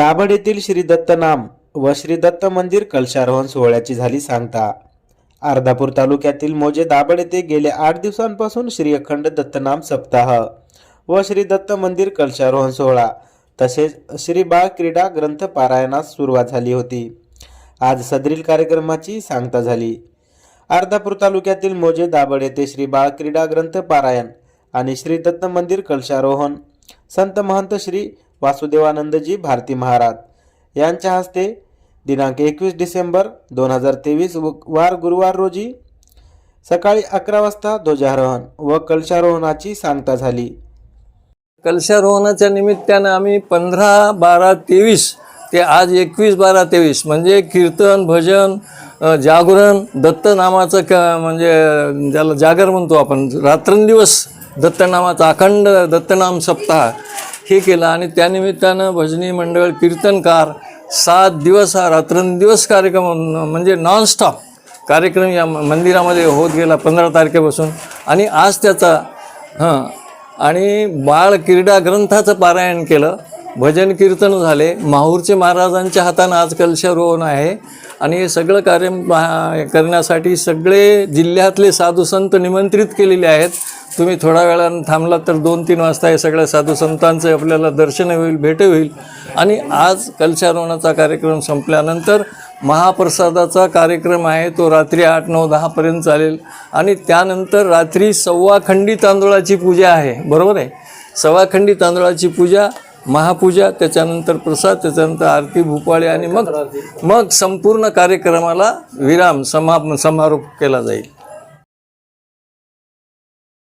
दाभड येथील श्री दत्त नाम व श्री दत्त मंदिर कलशारोहण सोहळ्याची झाली सांगता. अर्धापूर तालुक्यातील मोजे दाभड येथे गेल्या आठ दिवसांपासून श्री अखंड दत्तनाम सप्ताह व श्री दत्त मंदिर कलशारोहण सोहळा तसेच श्री बाळ क्रीडा ग्रंथ पारायणास सुरुवात झाली होती. आज सदरील कार्यक्रमाची सांगता झाली. अर्धापूर तालुक्यातील मोजे दाभड येथे श्री बाळ क्रीडा ग्रंथ पारायण आणि श्री दत्त मंदिर कलशारोहण संत महंत श्री वासुदेवानंदजी भारती महाराज यांच्या हस्ते दिनांक एकवीस डिसेंबर दोन हजार तेवीस वार गुरुवार रोजी सकाळी अकरा वाजता ध्वजारोहण व कलशारोहणाची सांगता झाली. कलशारोहणाच्या निमित्तानं आम्ही पंधरा बारा तेवीस ते आज एकवीस बारा तेवीस म्हणजे कीर्तन भजन जागरण दत्तनामाचं क म्हणजे ज्याला जागर म्हणतो आपण रात्रंदिवस दत्तनामाचा अखंड दत्तनाम सप्ताह हे केलं आणि त्यानिमित्तानं भजनी मंडळ कीर्तनकार सात दिवस हा रात्रंदिवस कार्यक्रम म्हणजे नॉनस्टॉप कार्यक्रम या मंदिरामध्ये होत गेला पंधरा तारखेपासून. आणि आज त्याचा हां आणि बाळ क्रीडा ग्रंथाचं पारायण केलं. भजन कीर्तन झाले. माहूरचे महाराजांच्या हातानं आज कलशारोहण आहे. आणि हे सगळं कार्य करण्यासाठी सगळे जिल्ह्यातले साधू संत निमंत्रित केलेले आहेत. तुम्ही थोड्या वेळानं थांबलात तर दोन तीन वाजता हे सगळ्या साधू संतांचं आपल्याला दर्शन होईल भेट होईल. आणि आज कलशारोहणाचा कार्यक्रम संपल्यानंतर महाप्रसादाचा कार्यक्रम आहे तो रात्री आठ नऊ दहापर्यंत चालेल. आणि त्यानंतर रात्री सव्वाखंडी तांदूळाची पूजा आहे. बरोबर आहे? सव्वाखंडी तांदूळाची पूजा महापूजा त्याच्यानंतर प्रसाद त्याच्यानंतर आरती भूपाळी आणि मग मग संपूर्ण कार्यक्रमाला विराम समा समारोप केला जाईल.